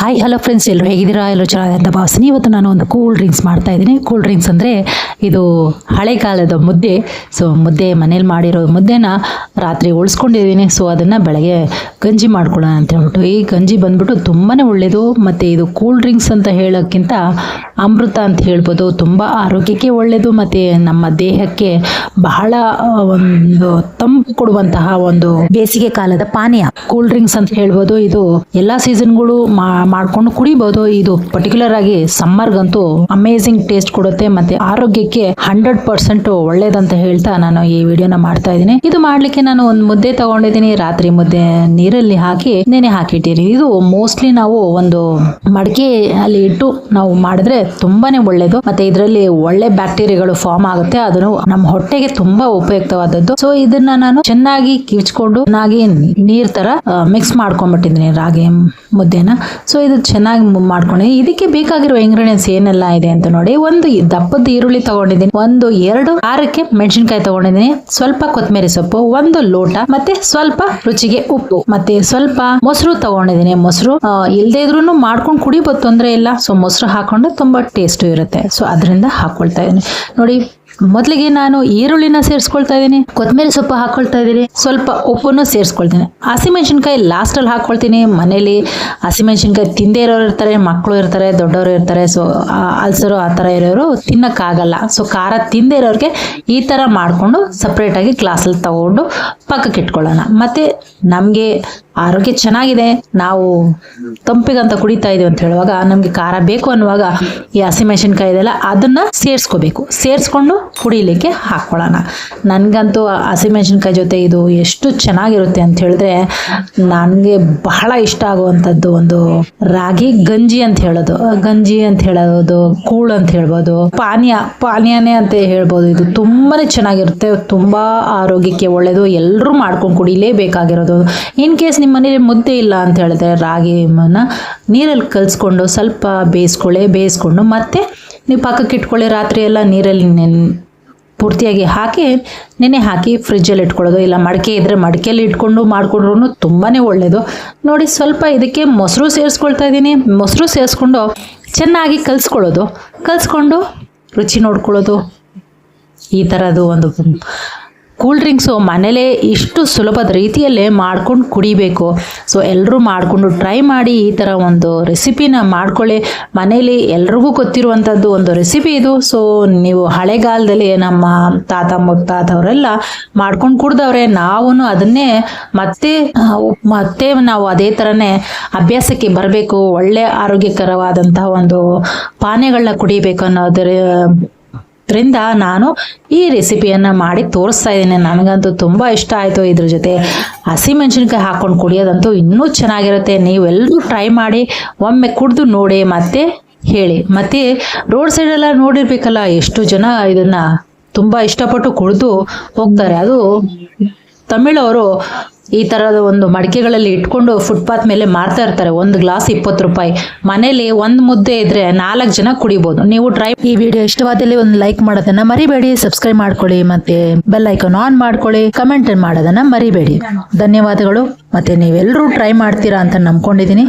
Hi hello friends ಎಲ್ಲರೂ ಹೇಗಿದ್ದೀರಾ? ಎಲ್ಲರೂ ಚೆನ್ನಾಗಿದೆ ಅಂತ ಭಾವಿಸ್ತೀನಿ. ಇವತ್ತು ನಾನು ಒಂದು ಕೂಲ್ ಡ್ರಿಂಕ್ಸ್ ಮಾಡ್ತಾ ಇದ್ದೀನಿ. ಕೂಲ್ ಡ್ರಿಂಕ್ಸ್ ಅಂದರೆ ಇದು ಹಳೆ ಕಾಲದ ಮುದ್ದೆ. ಸೊ ಮುದ್ದೆ ಮನೇಲಿ ಮಾಡಿರೋ ಮುದ್ದೆನ ರಾತ್ರಿ ಉಳಿಸ್ಕೊಂಡಿದ್ದೀನಿ. ಸೊ ಅದನ್ನು ಬೆಳಗ್ಗೆ ಗಂಜಿ ಮಾಡ್ಕೊಳ್ಳೋಣ ಅಂತ ಹೇಳ್ಬಿಟ್ಟು. ಈ ಗಂಜಿ ಬಂದ್ಬಿಟ್ಟು ತುಂಬಾ ಒಳ್ಳೆಯದು ಮತ್ತು ಇದು ಕೂಲ್ ಡ್ರಿಂಕ್ಸ್ ಅಂತ ಹೇಳೋಕ್ಕಿಂತ ಅಮೃತ ಅಂತ ಹೇಳ್ಬೋದು ತುಂಬ ಆರೋಗ್ಯಕ್ಕೆ ಒಳ್ಳೆಯದು ಮತ್ತು ನಮ್ಮ ದೇಹಕ್ಕೆ ಬಹಳ ಒಂದು ತಂಪು ಕೊಡುವಂತಹ ಒಂದು ಬೇಸಿಗೆ ಕಾಲದ ಪಾನೀಯ. ಕೂಲ್ ಡ್ರಿಂಕ್ಸ್ ಅಂತ ಹೇಳ್ಬೋದು. ಇದು ಎಲ್ಲ ಸೀಸನ್ಗಳು ಮಾಡ್ಕೊಂಡು ಕುಡಿಬಹುದು ಇದು ಪರ್ಟಿಕ್ಯುಲರ್ ಆಗಿ ಸಮ್ಮರ್ಗಂತೂ ಅಮೇಝಿಂಗ್ ಟೇಸ್ಟ್ ಕೊಡುತ್ತೆ ಮತ್ತೆ ಆರೋಗ್ಯಕ್ಕೆ ಹಂಡ್ರೆಡ್ ಪರ್ಸೆಂಟ್ ಒಳ್ಳೇದಂತ ಹೇಳ್ತಾ ನಾನು ಈ ವಿಡಿಯೋನ ಮಾಡ್ತಾ ಇದ್ದೀನಿ. ಇದು ಮಾಡ್ಲಿಕ್ಕೆ ನಾನು ಒಂದು ಮುದ್ದೆ ತಗೊಂಡಿದ್ದೀನಿ. ರಾತ್ರಿ ಮುದ್ದೆ ನೀರಲ್ಲಿ ಹಾಕಿ, ನೆನೆ ಹಾಕಿಟ್ಟಿರಿ. ಇದು ಮೋಸ್ಟ್ಲಿ ನಾವು ಒಂದು ಮಡಿಕೆ ಅಲ್ಲಿ ಇಟ್ಟು ನಾವು ಮಾಡಿದ್ರೆ ತುಂಬಾನೇ ಒಳ್ಳೇದು. ಮತ್ತೆ ಇದರಲ್ಲಿ ಒಳ್ಳೆ ಬ್ಯಾಕ್ಟೀರಿಯಾಗಳು ಫಾರ್ಮ್ ಆಗುತ್ತೆ. ಅದನ್ನು ನಮ್ಮ ಹೊಟ್ಟೆಗೆ ತುಂಬಾ ಉಪಯುಕ್ತವಾದದ್ದು. ಸೊ ಇದನ್ನ ನಾನು ಚೆನ್ನಾಗಿ ಕಿಚ್ಕೊಂಡು ಚೆನ್ನಾಗಿ ನೀರ್ ತರ ಮಿಕ್ಸ್ ಮಾಡ್ಕೊಂಡ್ಬಿಟ್ಟಿದ್ದೀನಿ ರಾಗಿ ಮುದ್ದೆನ. ಸೊ ಇದು ಚೆನ್ನಾಗಿ ಮಾಡ್ಕೊಂಡಿದ್ದೀನಿ ಇದಕ್ಕೆ ಬೇಕಾಗಿರೋ ಇಂಗ್ರೀಡಿಯೆಂಟ್ಸ್ ಏನೆಲ್ಲ ಇದೆ ಅಂತ ನೋಡಿ. ಒಂದು ದಪ್ಪದ ಈರುಳ್ಳಿ ತಗೊಂಡಿದ್ದೀನಿ. ಒಂದು ಎರಡು ಆರಕ್ಕೆ ಮೆಣಸಿನ್ಕಾಯಿ ತಗೊಂಡಿದ್ದೀನಿ. ಸ್ವಲ್ಪ ಕೊತ್ತಂಬರಿ ಸೊಪ್ಪು, ಒಂದು ಲೋಟ, ಮತ್ತೆ ಸ್ವಲ್ಪ ರುಚಿಗೆ ಉಪ್ಪು, ಮತ್ತೆ ಸ್ವಲ್ಪ ಮೊಸರು ತಗೊಂಡಿದ್ದೀನಿ. ಮೊಸರು ಇಲ್ದೇ ಇದ್ರೂ ಮಾಡ್ಕೊಂಡು ಕುಡಿಬೋದು ತೊಂದರೆ ಇಲ್ಲ. ಸೊ ಮೊಸರು ಹಾಕೊಂಡು ತುಂಬಾ ಟೇಸ್ಟ್ ಇರುತ್ತೆ. ಸೊ ಅದರಿಂದ ಹಾಕೊಳ್ತಾ ಇದ್ದೀನಿ. ನೋಡಿ ಮೊದಲಿಗೆ ನಾನು ಈರುಳ್ಳಿನ ಸೇರಿಸ್ಕೊಳ್ತಾ ಇದ್ದೀನಿ ಕೊತ್ತಂಬರಿ ಸೊಪ್ಪು ಹಾಕೊಳ್ತಾ ಇದ್ದೀನಿ, ಸ್ವಲ್ಪ ಉಪ್ಪನ್ನು ಸೇರಿಸ್ಕೊಳ್ತೀನಿ. ಹಸಿಮೆಣಸಿನ್ಕಾಯಿ ಲಾಸ್ಟಲ್ಲಿ ಹಾಕ್ಕೊಳ್ತೀನಿ ಮನೇಲಿ ಹಸಿಮೆಣಸಿನ್ಕಾಯಿ ತಿಂದೇ ಇರೋರು ಇರ್ತಾರೆ ಮಕ್ಕಳು ಇರ್ತಾರೆ, ದೊಡ್ಡವರು ಇರ್ತಾರೆ ಸೊ ಅಲ್ಸರು ಆ ಥರ ಇರೋರು ತಿನ್ನೋಕ್ಕಾಗಲ್ಲ. ಸೊ ಖಾರ ತಿಂದೇ ಇರೋರಿಗೆ ಈ ಥರ ಮಾಡಿಕೊಂಡು ಸಪ್ರೇಟಾಗಿ ಗ್ಲಾಸಲ್ಲಿ ತಗೊಂಡು ಪಕ್ಕಕ್ಕೆ ಇಟ್ಕೊಳ್ಳೋಣ. ಮತ್ತು ನಮಗೆ ಆರೋಗ್ಯ ಚೆನ್ನಾಗಿದೆ, ನಾವು ತಂಪಿಗಂತ ಕುಡಿತಾ ಇದೀವಿ ಅಂತ ಹೇಳುವಾಗ ನಮಗೆ ಖಾರ ಬೇಕು ಅನ್ನುವಾಗ ಈ ಹಸಿಮೆಣಸಿನ್ಕಾಯಿ ಇದೆಲ್ಲ ಅದನ್ನ ಸೇರಿಸ್ಕೋಬೇಕು. ಸೇರಿಸ್ಕೊಂಡು ಕುಡಿಲಿಕ್ಕೆ ಹಾಕ್ಕೊಳ್ಳೋಣ. ನನಗಂತೂ ಹಸಿಮೆಣಸಿನ್ಕಾಯಿ ಜೊತೆ ಇದು ಎಷ್ಟು ಚೆನ್ನಾಗಿರುತ್ತೆ ಅಂತ ಹೇಳಿದ್ರೆ ನನಗೆ ಬಹಳ ಇಷ್ಟ ಆಗುವಂಥದ್ದು ಒಂದು ರಾಗಿ ಗಂಜಿ ಅಂತ ಹೇಳೋದು. ಗಂಜಿ ಅಂತ ಹೇಳೋದು, ಕೂಳು ಅಂತ ಹೇಳ್ಬೋದು, ಪಾನೀಯ, ಪಾನೀಯನೇ ಅಂತ ಹೇಳ್ಬೋದು. ಇದು ತುಂಬಾನೇ ಚೆನ್ನಾಗಿರುತ್ತೆ, ತುಂಬಾ ಆರೋಗ್ಯಕ್ಕೆ ಒಳ್ಳೆಯದು ಎಲ್ಲರೂ ಮಾಡ್ಕೊಂಡು ಕುಡಿಲೇಬೇಕಾಗಿರೋದು. ಇನ್ ಕೇಸ್ ನಿಮ್ಮ ಮನೇಲಿ ಮುದ್ದೆ ಇಲ್ಲ ಅಂತ ಹೇಳಿದ್ರೆ ರಾಗಿನ ನೀರಲ್ಲಿ ಕಲಿಸ್ಕೊಂಡು ಸ್ವಲ್ಪ ಬೇಯಿಸ್ಕೊಳ್ಳಿ, ಬೇಯಿಸ್ಕೊಂಡು ಮತ್ತೆ ನೀವು ಪಕ್ಕಕ್ಕೆ ಇಟ್ಕೊಳ್ಳಿ, ರಾತ್ರಿ ಎಲ್ಲ ನೀರಲ್ಲಿ ನೆನ್, ಪೂರ್ತಿಯಾಗಿ ಹಾಕಿ, ನೆನೆ ಹಾಕಿ ಫ್ರಿಜ್ಜಲ್ಲಿ ಇಟ್ಕೊಳ್ಳೋದು, ಇಲ್ಲ ಮಡಿಕೆ ಇದ್ದರೆ ಮಡಿಕೆಯಲ್ಲಿ ಇಟ್ಕೊಂಡು ಮಾಡಿಕೊಂಡ್ರು ತುಂಬಾ ಒಳ್ಳೆಯದು ನೋಡಿ ಸ್ವಲ್ಪ ಇದಕ್ಕೆ ಮೊಸರು ಸೇರಿಸ್ಕೊಳ್ತಾ ಇದ್ದೀನಿ. ಮೊಸರು ಸೇರಿಸ್ಕೊಂಡು ಚೆನ್ನಾಗಿ ಕಲಿಸ್ಕೊಳ್ಳೋದು. ಕಲಿಸ್ಕೊಂಡು ರುಚಿ ನೋಡ್ಕೊಳ್ಳೋದು. ಈ ಥರದ್ದು ಒಂದು ಕೂಲ್ ಡ್ರಿಂಕ್ಸು ಮನೇಲೇ ಇಷ್ಟು ಸುಲಭದ ರೀತಿಯಲ್ಲೇ ಮಾಡ್ಕೊಂಡು ಕುಡಿಬೇಕು. ಸೊ ಎಲ್ಲರೂ ಮಾಡಿಕೊಂಡು ಟ್ರೈ ಮಾಡಿ ಈ ಥರ ಒಂದು ರೆಸಿಪಿನ ಮಾಡ್ಕೊಳ್ಳಿ. ಮನೇಲಿ ಎಲ್ರಿಗೂ ಗೊತ್ತಿರುವಂಥದ್ದು ಒಂದು ರೆಸಿಪಿ ಇದು. ಸೊ ನೀವು ಹಳೆಗಾಲದಲ್ಲಿ ನಮ್ಮ ತಾತ ಮುತ್ತಾತವರೆಲ್ಲ ಮಾಡ್ಕೊಂಡು ಕುಡ್ದವ್ರೆ ನಾವು ಅದನ್ನೇ ಮತ್ತೆ ಮತ್ತೆ ನಾವು ಅದೇ ಥರನೇ ಅಭ್ಯಾಸಕ್ಕೆ ಬರಬೇಕು. ಒಳ್ಳೆ ಆರೋಗ್ಯಕರವಾದಂತಹ ಒಂದು ಪಾನೀಯಗಳನ್ನ ಕುಡಿಬೇಕು ಅನ್ನೋದರ ರಿಂದ ನಾನು ಈ ರೆಸಿಪಿಯನ್ನು ಮಾಡಿ ತೋರಿಸ್ತಾ ಇದ್ದೀನಿ. ನನಗಂತೂ ತುಂಬ ಇಷ್ಟ ಆಯಿತು ಇದ್ರ ಜೊತೆ. ಹಸಿಮೆಣಸಿನ್ಕಾಯಿ ಹಾಕ್ಕೊಂಡು ಕುಡಿಯೋದಂತೂ ಇನ್ನೂ ಚೆನ್ನಾಗಿರುತ್ತೆ. ನೀವೆಲ್ಲರೂ ಟ್ರೈ ಮಾಡಿ, ಒಮ್ಮೆ ಕುಡಿದು ನೋಡಿ ಮತ್ತೆ ಹೇಳಿ. ಮತ್ತೆ ರೋಡ್ ಸೈಡೆಲ್ಲ ನೋಡಿರ್ಬೇಕಲ್ಲ, ಎಷ್ಟು ಜನ ಇದನ್ನು ತುಂಬ ಇಷ್ಟಪಟ್ಟು ಕುಡಿದು ಹೋಗ್ತಾರೆ. ಅದು ತಮಿಳವರು ಈ ಥರದ ಒಂದು ಮಡಿಕೆಗಳಲ್ಲಿ ಇಟ್ಕೊಂಡು ಫುಟ್ಪಾತ್ ಮೇಲೆ ಮಾರ್ತಾ ಇರ್ತಾರೆ. ಒಂದು ಗ್ಲಾಸ್ ಇಪ್ಪತ್ತು ರೂಪಾಯಿ. ಮನೇಲಿ ಒಂದು ಮುದ್ದೆ ಇದ್ರೆ ನಾಲ್ಕು ಜನ ಕುಡಿಬೋದು. ನೀವು ಟ್ರೈ ಈ ವಿಡಿಯೋ ಇಷ್ಟವಾದಲ್ಲಿ ಒಂದು ಲೈಕ್ ಮಾಡೋದನ್ನ ಮರಿಬೇಡಿ. ಸಬ್ಸ್ಕ್ರೈಬ್ ಮಾಡ್ಕೊಳ್ಳಿ ಮತ್ತೆ ಬೆಲ್ ಐಕಾನ್ ಆನ್ ಮಾಡ್ಕೊಳ್ಳಿ. ಕಮೆಂಟ್ ಮಾಡೋದನ್ನ ಮರಿಬೇಡಿ. ಧನ್ಯವಾದಗಳು. ಮತ್ತೆ ನೀವೆಲ್ಲರೂ ಟ್ರೈ ಮಾಡ್ತೀರಾ ಅಂತ ನಂಬ್ಕೊಂಡಿದ್ದೀನಿ.